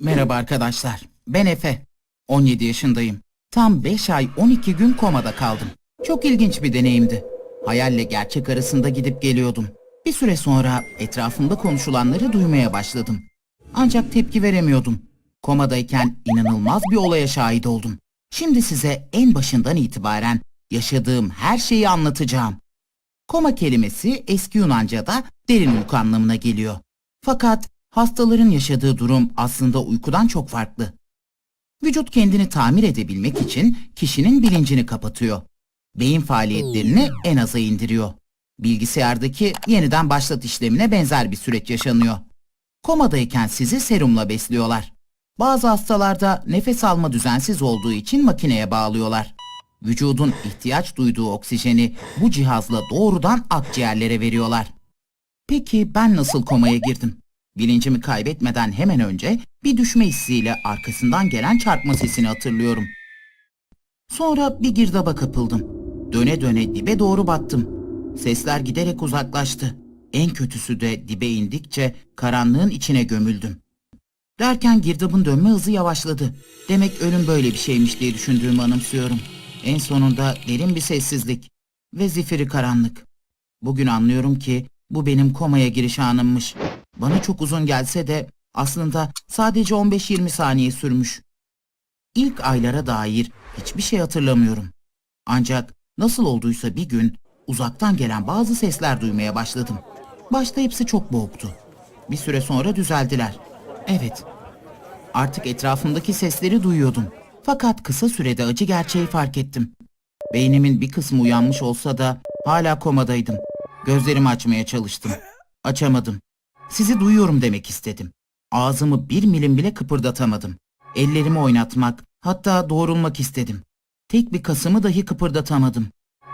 Merhaba arkadaşlar. Ben Efe. 17 yaşındayım. Tam 5 ay 12 gün komada kaldım. Çok ilginç bir deneyimdi. Hayalle gerçek arasında gidip geliyordum. Bir süre sonra etrafımda konuşulanları duymaya başladım. Ancak tepki veremiyordum. Komadayken inanılmaz bir olaya şahit oldum. Şimdi size en başından itibaren yaşadığım her şeyi anlatacağım. Koma kelimesi eski Yunanca'da derin uyku anlamına geliyor. Fakat hastaların yaşadığı durum aslında uykudan çok farklı. Vücut kendini tamir edebilmek için kişinin bilincini kapatıyor. Beyin faaliyetlerini en aza indiriyor. Bilgisayardaki yeniden başlat işlemine benzer bir süreç yaşanıyor. Komadayken sizi serumla besliyorlar. Bazı hastalarda nefes alma düzensiz olduğu için makineye bağlıyorlar. Vücudun ihtiyaç duyduğu oksijeni bu cihazla doğrudan akciğerlere veriyorlar. Peki ben nasıl komaya girdim? Bilincimi kaybetmeden hemen önce bir düşme hissiyle arkasından gelen çarpma sesini hatırlıyorum. Sonra bir girdaba kapıldım. Döne döne dibe doğru battım. Sesler giderek uzaklaştı. En kötüsü de dibe indikçe karanlığın içine gömüldüm. Derken girdabın dönme hızı yavaşladı. Demek ölüm böyle bir şeymiş diye düşündüğümü anımsıyorum. En sonunda derin bir sessizlik ve zifiri karanlık. Bugün anlıyorum ki bu benim komaya giriş anımmış. Bana çok uzun gelse de aslında sadece 15-20 saniye sürmüş. İlk aylara dair hiçbir şey hatırlamıyorum. Ancak nasıl olduysa bir gün uzaktan gelen bazı sesler duymaya başladım. Başta hepsi çok boğuktu. Bir süre sonra düzeldiler. Evet, Artık etrafımdaki sesleri duyuyordum. Fakat kısa sürede acı gerçeği fark ettim. Beynimin bir kısmı uyanmış olsa da hala komadaydım. Gözlerimi açmaya çalıştım. Açamadım. Sizi duyuyorum demek istedim. Ağzımı bir milim bile kıpırdatamadım. Ellerimi oynatmak, hatta doğrulmak istedim. Tek bir kasımı dahi kıpırdatamadım.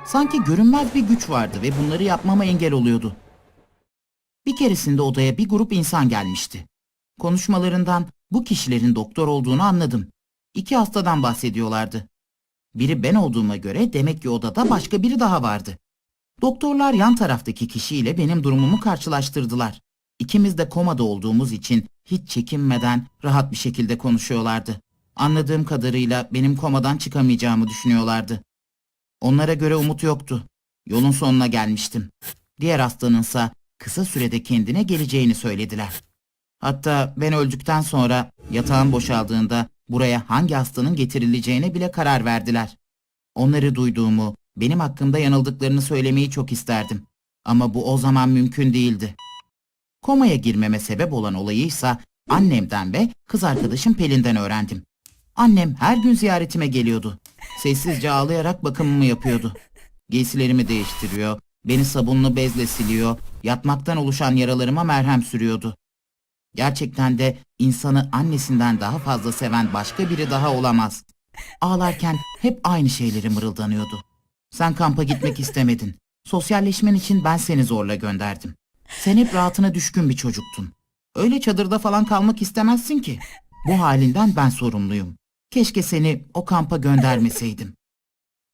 Sanki görünmez bir güç vardı ve bunları yapmama engel oluyordu. Bir keresinde odaya bir grup insan gelmişti. Konuşmalarından bu kişilerin doktor olduğunu anladım. İki hastadan bahsediyorlardı. Biri ben olduğuma göre demek ki odada başka biri daha vardı. Doktorlar yan taraftaki kişiyle benim durumumu karşılaştırdılar. İkimiz de komada olduğumuz için hiç çekinmeden rahat bir şekilde konuşuyorlardı. Anladığım kadarıyla benim komadan çıkamayacağımı düşünüyorlardı. Onlara göre umut yoktu. Yolun sonuna gelmiştim. Diğer hastanınsa kısa sürede kendine geleceğini söylediler. Hatta ben öldükten sonra yatağım boşaldığında buraya hangi hastanın getirileceğine bile karar verdiler. Onları duyduğumu, benim hakkımda yanıldıklarını söylemeyi çok isterdim. Ama bu o zaman mümkün değildi. Komaya girmeme sebep olan olayıysa annemden ve kız arkadaşım Pelin'den öğrendim. Annem her gün ziyaretime geliyordu. Sessizce ağlayarak bakımımı yapıyordu. Giysilerimi değiştiriyor, beni sabunlu bezle siliyor, yatmaktan oluşan yaralarıma merhem sürüyordu. Gerçekten de insanı annesinden daha fazla seven başka biri daha olamaz. Ağlarken hep aynı şeyleri mırıldanıyordu. Sen kampa gitmek istemedin. Sosyalleşmen için ben seni zorla gönderdim. Sen hep rahatına düşkün bir çocuktun. Öyle çadırda falan kalmak istemezsin ki. Bu halinden ben sorumluyum. Keşke seni o kampa göndermeseydim.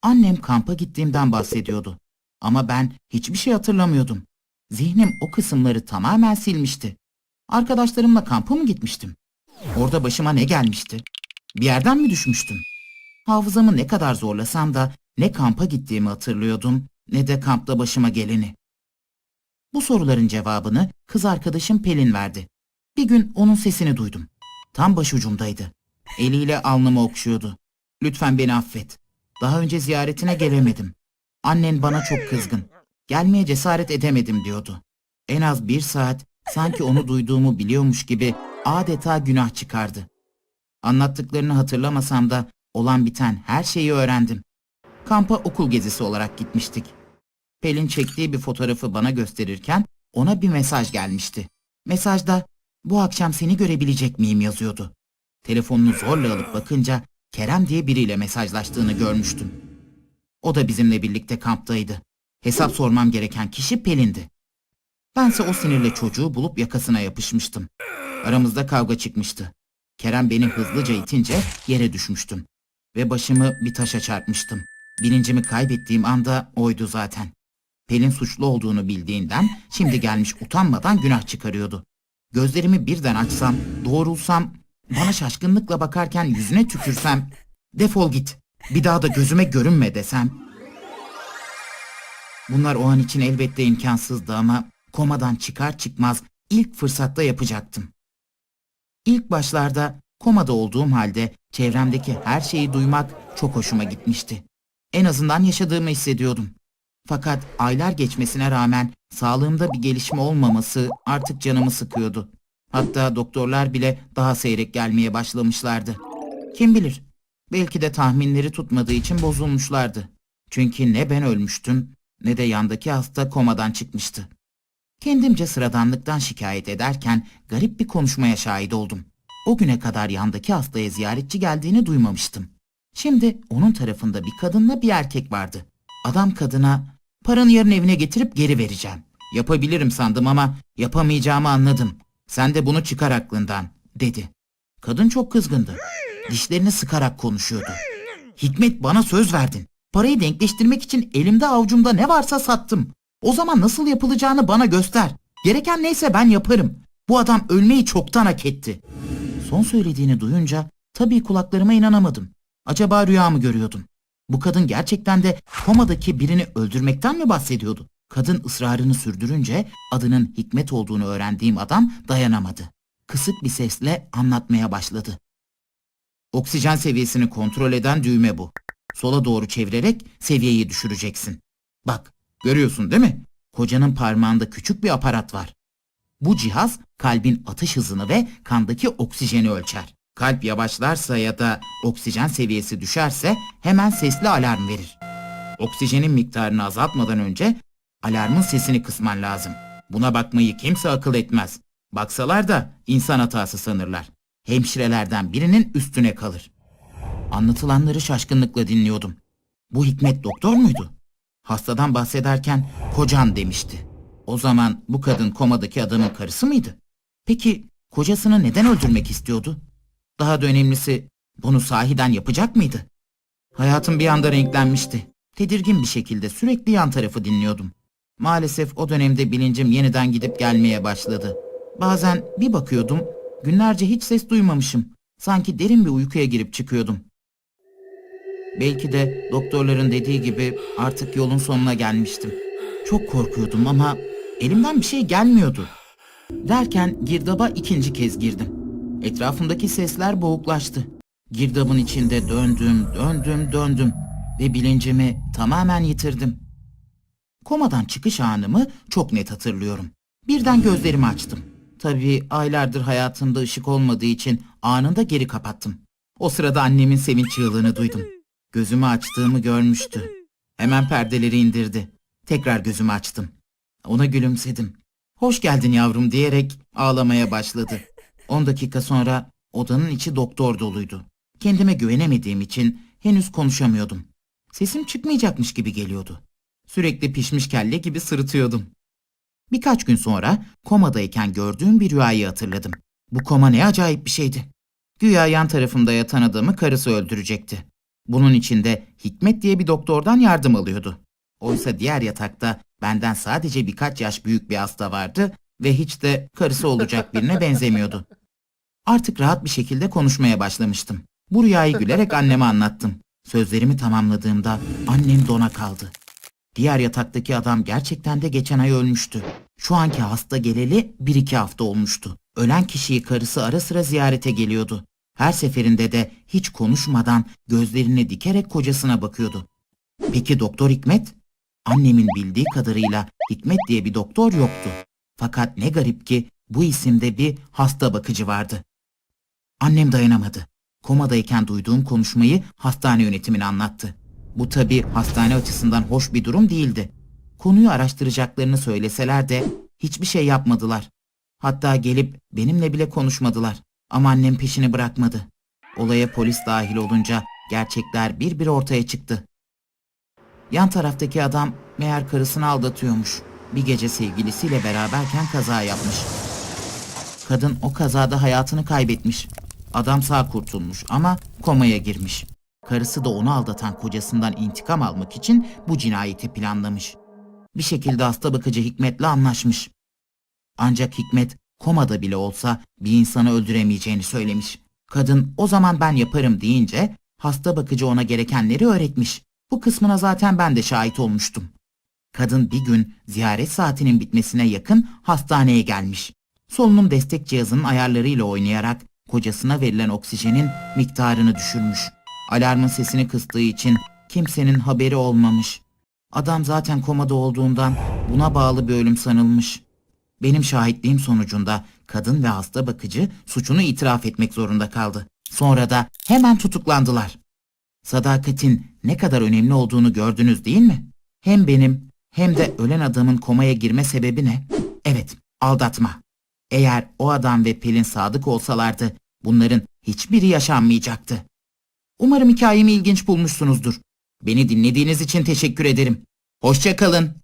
Annem kampa gittiğimden bahsediyordu. Ama ben hiçbir şey hatırlamıyordum. Zihnim o kısımları tamamen silmişti. Arkadaşlarımla kampa mı gitmiştim? Orada başıma ne gelmişti? Bir yerden mi düşmüştüm? Hafızamı ne kadar zorlasam da ne kampa gittiğimi hatırlıyordum ne de kampta başıma geleni. Bu soruların cevabını kız arkadaşım Pelin verdi. Bir gün onun sesini duydum. Tam başucumdaydı. Eliyle alnımı okşuyordu. Lütfen beni affet. Daha önce ziyaretine gelemedim. Annen bana çok kızgın. Gelmeye cesaret edemedim diyordu. En az bir saat sanki onu duyduğumu biliyormuş gibi adeta günah çıkardı. Anlattıklarını hatırlamasam da olan biten her şeyi öğrendim. Kampa okul gezisi olarak gitmiştik. Pelin çektiği bir fotoğrafı bana gösterirken ona bir mesaj gelmişti. Mesajda bu akşam seni görebilecek miyim yazıyordu. Telefonunu zorla alıp bakınca Kerem diye biriyle mesajlaştığını görmüştüm. O da bizimle birlikte kamptaydı. Hesap sormam gereken kişi Pelin'di. Bense o sinirle çocuğu bulup yakasına yapışmıştım. Aramızda kavga çıkmıştı. Kerem beni hızlıca itince yere düşmüştüm. Ve başımı bir taşa çarpmıştım. Bilincimi kaybettiğim anda oydu zaten. Pelin suçlu olduğunu bildiğinden şimdi gelmiş utanmadan günah çıkarıyordu. Gözlerimi birden açsam, doğrulsam bana şaşkınlıkla bakarken yüzüne tükürsem, defol git, bir daha da gözüme görünme desem. Bunlar o an için elbette imkansızdı ama komadan çıkar çıkmaz ilk fırsatta yapacaktım. İlk başlarda komada olduğum halde çevremdeki her şeyi duymak çok hoşuma gitmişti. En azından yaşadığımı hissediyordum. Fakat aylar geçmesine rağmen sağlığımda bir gelişme olmaması artık canımı sıkıyordu. Hatta doktorlar bile daha seyrek gelmeye başlamışlardı. Kim bilir, belki de tahminleri tutmadığı için bozulmuşlardı. Çünkü ne ben ölmüştüm ne de yandaki hasta komadan çıkmıştı. Kendimce sıradanlıktan şikayet ederken garip bir konuşmaya şahit oldum. O güne kadar yandaki hastaya ziyaretçi geldiğini duymamıştım. Şimdi onun tarafında bir kadınla bir erkek vardı. Adam kadına paranı yarın evine getirip geri vereceğim. Yapabilirim sandım ama yapamayacağımı anladım. Sen de bunu çıkar aklından dedi. Kadın çok kızgındı. Dişlerini sıkarak konuşuyordu. Hikmet bana söz verdin. Parayı denkleştirmek için elimde avucumda ne varsa sattım. O zaman nasıl yapılacağını bana göster. Gereken neyse ben yaparım. Bu adam ölmeyi çoktan hak etti. Son söylediğini duyunca tabii kulaklarıma inanamadım. Acaba rüya mı görüyordum? Bu kadın gerçekten de komadaki birini öldürmekten mi bahsediyordu? Kadın ısrarını sürdürünce adının Hikmet olduğunu öğrendiğim adam dayanamadı. Kısık bir sesle anlatmaya başladı. Oksijen seviyesini kontrol eden düğme bu. Sola doğru çevirerek seviyeyi düşüreceksin. Bak, görüyorsun değil mi? Kocanın parmağında küçük bir aparat var. Bu cihaz kalbin atış hızını ve kandaki oksijeni ölçer. Kalp yavaşlarsa ya da oksijen seviyesi düşerse hemen sesli alarm verir. Oksijenin miktarını azaltmadan önce alarmın sesini kısman lazım. Buna bakmayı kimse akıl etmez. Baksalar da insan hatası sanırlar. Hemşirelerden birinin üstüne kalır. Anlatılanları şaşkınlıkla dinliyordum. Bu Hikmet doktor muydu? Hastadan bahsederken kocan demişti. O zaman bu kadın komadaki adamın karısı mıydı? Peki kocasını neden öldürmek istiyordu? Daha da önemlisi bunu sahiden yapacak mıydı? Hayatım bir anda renklenmişti. Tedirgin bir şekilde sürekli yan tarafı dinliyordum. Maalesef o dönemde bilincim yeniden gidip gelmeye başladı. Bazen bir bakıyordum, günlerce hiç ses duymamışım. Sanki derin bir uykuya girip çıkıyordum. Belki de doktorların dediği gibi artık yolun sonuna gelmiştim. Çok korkuyordum ama elimden bir şey gelmiyordu. Derken girdaba ikinci kez girdim. Etrafımdaki sesler boğuklaştı. Girdabın içinde döndüm, döndüm, döndüm ve bilincimi tamamen yitirdim. Komadan çıkış anımı çok net hatırlıyorum. Birden gözlerimi açtım. Tabii aylardır hayatımda ışık olmadığı için anında geri kapattım. O sırada annemin sevinç çığlığını duydum. Gözümü açtığımı görmüştü. Hemen perdeleri indirdi. Tekrar gözümü açtım. Ona gülümsedim. Hoş geldin yavrum diyerek ağlamaya başladı. 10 dakika sonra odanın içi doktor doluydu. Kendime güvenemediğim için henüz konuşamıyordum. Sesim çıkmayacakmış gibi geliyordu. Sürekli pişmiş kelle gibi sırıtıyordum. Birkaç gün sonra komadayken gördüğüm bir rüyayı hatırladım. Bu koma ne acayip bir şeydi. Güya yan tarafımda yatan adamı karısı öldürecekti. Bunun için de Hikmet diye bir doktordan yardım alıyordu. Oysa diğer yatakta benden sadece birkaç yaş büyük bir hasta vardı ve hiç de karısı olacak birine benzemiyordu. Artık rahat bir şekilde konuşmaya başlamıştım. Bu rüyayı gülerek anneme anlattım. Sözlerimi tamamladığımda annem dona kaldı. Diğer yataktaki adam gerçekten de geçen ay ölmüştü. Şu anki hasta geleli bir iki hafta olmuştu. Ölen kişiyi karısı ara sıra ziyarete geliyordu. Her seferinde de hiç konuşmadan gözlerini dikerek kocasına bakıyordu. Peki doktor Hikmet? Annemin bildiği kadarıyla Hikmet diye bir doktor yoktu. Fakat ne garip ki bu isimde bir hasta bakıcı vardı. Annem dayanamadı. Komadayken duyduğum konuşmayı hastane yönetimine anlattı. Bu tabi hastane açısından hoş bir durum değildi. Konuyu araştıracaklarını söyleseler de hiçbir şey yapmadılar. Hatta gelip benimle bile konuşmadılar. Ama annem peşini bırakmadı. Olaya polis dahil olunca gerçekler bir bir ortaya çıktı. Yan taraftaki adam meğer karısını aldatıyormuş. Bir gece sevgilisiyle beraberken kaza yapmış. Kadın o kazada hayatını kaybetmiş. Adam sağ kurtulmuş ama komaya girmiş. Karısı da onu aldatan kocasından intikam almak için bu cinayeti planlamış. Bir şekilde hasta bakıcı Hikmet'le anlaşmış. Ancak Hikmet komada bile olsa bir insanı öldüremeyeceğini söylemiş. Kadın o zaman ben yaparım deyince hasta bakıcı ona gerekenleri öğretmiş. Bu kısmına zaten ben de şahit olmuştum. Kadın bir gün ziyaret saatinin bitmesine yakın hastaneye gelmiş. Solunum destek cihazının ayarlarıyla oynayarak kocasına verilen oksijenin miktarını düşürmüş. Alarmın sesini kıstığı için kimsenin haberi olmamış. Adam zaten komada olduğundan buna bağlı bir ölüm sanılmış. Benim şahitliğim sonucunda kadın ve hasta bakıcı suçunu itiraf etmek zorunda kaldı. Sonra da hemen tutuklandılar. Sadakatin ne kadar önemli olduğunu gördünüz değil mi? Hem benim hem de ölen adamın komaya girme sebebi ne? Evet, aldatma. Eğer o adam ve Pelin sadık olsalardı bunların hiçbiri yaşanmayacaktı. Umarım hikayemi ilginç bulmuşsunuzdur. Beni dinlediğiniz için teşekkür ederim. Hoşça kalın.